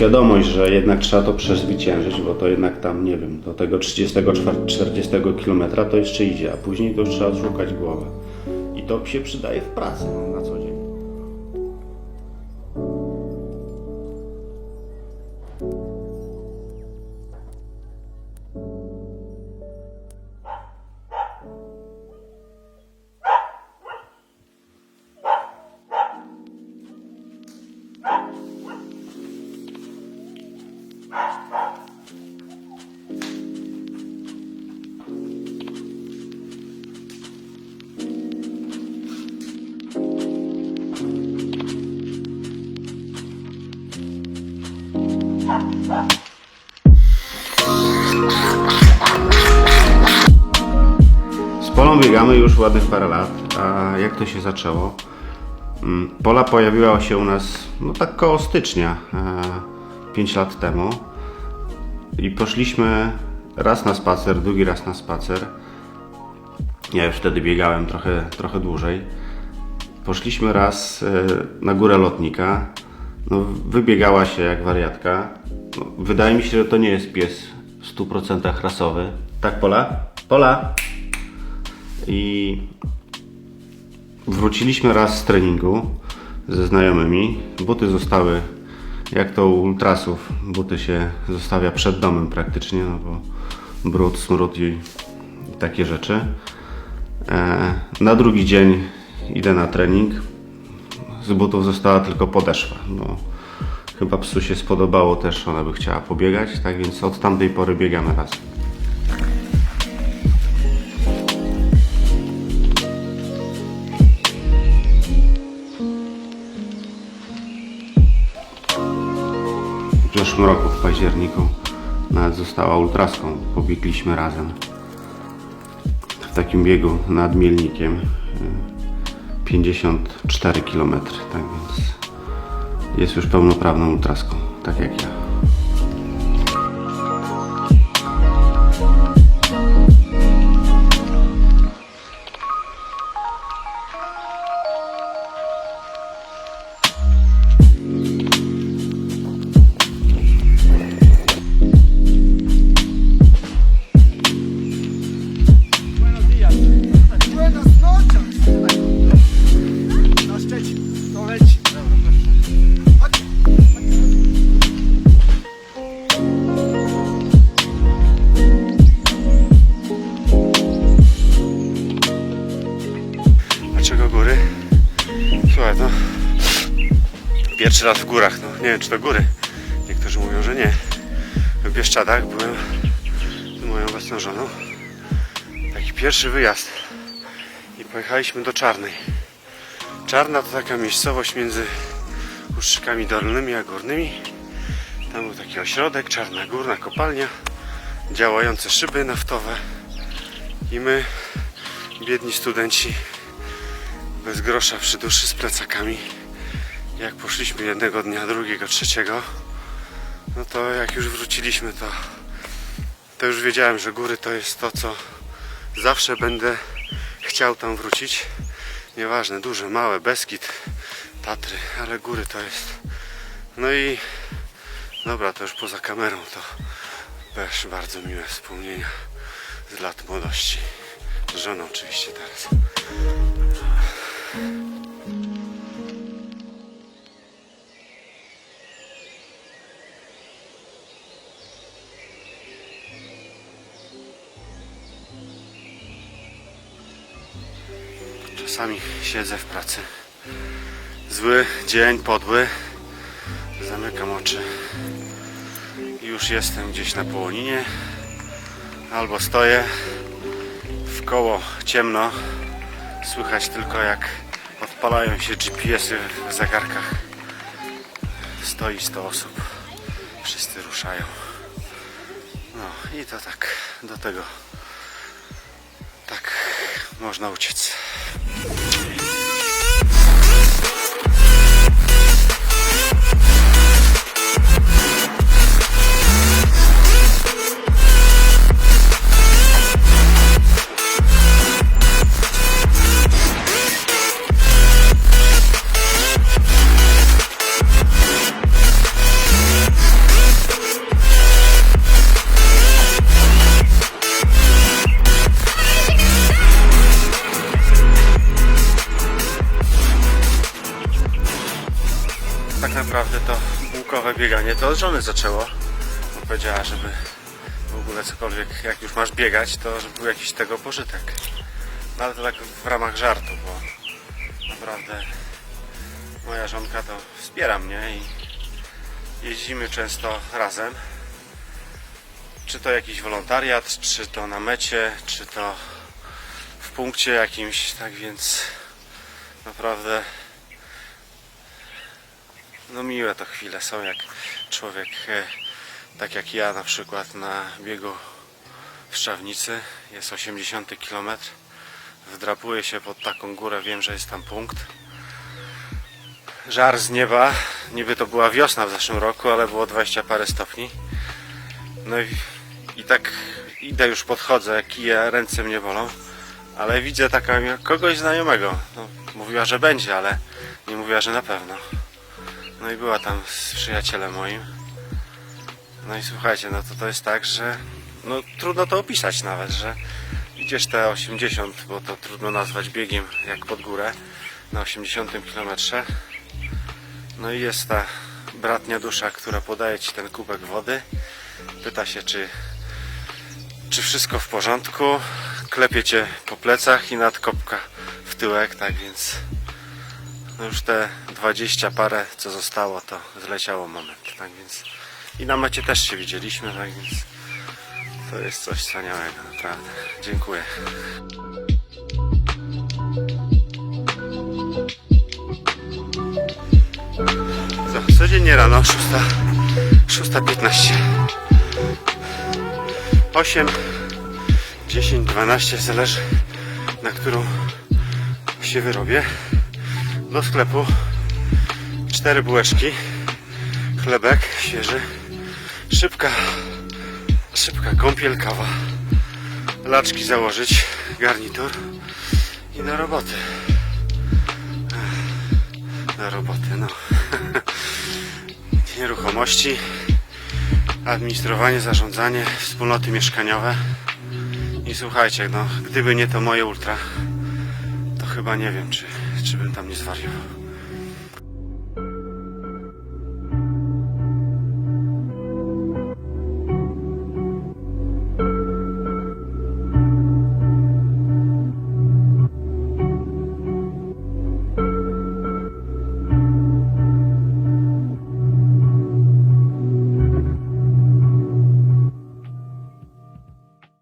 świadomość, że jednak trzeba to przezwyciężyć, bo to jednak tam, nie wiem, do tego 30-40 km to jeszcze idzie, a później to już trzeba szukać głowy. I to się przydaje w pracy no, na co dzień. Z Polą biegamy już ładnych parę lat, a jak to się zaczęło? Mm, Pola pojawiła się u nas no tak koło stycznia, 5 lat temu i poszliśmy raz na spacer, drugi raz na spacer. Ja już wtedy biegałem trochę, trochę dłużej. Poszliśmy raz e, na górę lotnika. No, wybiegała się jak wariatka. Wydaje mi się, że to nie jest pies w 100% rasowy. Tak, Pola? Pola! I wróciliśmy raz z treningu ze znajomymi. Buty zostały, jak to u ultrasów, buty się zostawia przed domem praktycznie, no bo brud, smród i, i takie rzeczy. E, na drugi dzień idę na trening. Z butów została tylko podeszwa. No, chyba psu się spodobało też, ona by chciała pobiegać, tak więc od tamtej pory biegamy razem. W zeszłym roku, w październiku, nawet została ultraską. Pobiegliśmy razem. W takim biegu nad Mielnikiem. y, 54 km, tak więc jest już pełnoprawną ultraską, tak jak ja. Słuchaj, no. Pierwszy raz w górach, no nie wiem czy to góry. Niektórzy mówią, że nie. W Bieszczadach byłem z moją własną żoną. Taki pierwszy wyjazd. I pojechaliśmy do Czarnej. Czarna to taka miejscowość między Uszczykami Dolnymi a Górnymi. Tam był taki ośrodek, Czarna Górna Kopalnia, działające szyby naftowe. I my, biedni studenci, bez grosza przy duszy z plecakami. Jak poszliśmy jednego dnia, drugiego, trzeciego, no to jak już wróciliśmy, to, to już wiedziałem, że góry to jest to, co zawsze będę chciał tam wrócić. Nieważne, duże, małe, Beskid, Tatry, ale góry to jest. No i dobra, to już poza kamerą to też bardzo miłe wspomnienia z lat młodości. Z żoną oczywiście teraz. Czasami siedzę w pracy. Zły dzień, podły. Zamykam oczy. Już jestem gdzieś na połoninie. Albo stoję. W koło ciemno. Słychać tylko jak odpalają się GPS-y w zegarkach. Stoi 100 osób. Wszyscy ruszają. No i to tak do tego. Tak można uciec. Bieganie to od żony zaczęło. Bo powiedziała, żeby w ogóle cokolwiek, jak już masz biegać, to żeby był jakiś tego pożytek. No ale to tak w ramach żartu, bo naprawdę moja żonka to wspiera mnie i jeździmy często razem. Czy to jakiś wolontariat, czy to na mecie, czy to w punkcie jakimś, tak więc naprawdę no miłe to chwile są, jak człowiek, e, tak jak ja na przykład na biegu w Szczawnicy, jest 80 km, wdrapuję się pod taką górę, wiem, że jest tam punkt. Żar z nieba, niby to była wiosna w zeszłym roku, ale było 20 parę stopni. No i, i tak idę już podchodzę, kije, ręce mnie bolą, ale widzę taka, kogoś znajomego. No, mówiła, że będzie, ale nie mówiła, że na pewno. No i była tam z przyjacielem moim. No i słuchajcie, no to to jest tak, że no trudno to opisać nawet, że idziesz te 80, bo to trudno nazwać biegiem jak pod górę, na 80 km. No i jest ta bratnia dusza, która podaje ci ten kubek wody. Pyta się, czy, czy wszystko w porządku. Klepie cię po plecach i nadkopka w tyłek, tak więc no już te 20 parę co zostało to zleciało moment, tak więc i na mecie też się widzieliśmy, tak więc to jest coś wspaniałego, naprawdę. Dziękuję. Co, codziennie rano, 6, 6.15 8 10, 12, zależy na którą się wyrobię do sklepu. Cztery bułeczki. Chlebek świeży. Szybka szybka kąpiel, kawa. Laczki założyć garnitur i na roboty. Na roboty no. Nieruchomości administrowanie, zarządzanie wspólnoty mieszkaniowe. I słuchajcie, no gdyby nie to moje ultra to chyba nie wiem czy, czy bym tam nie zwariował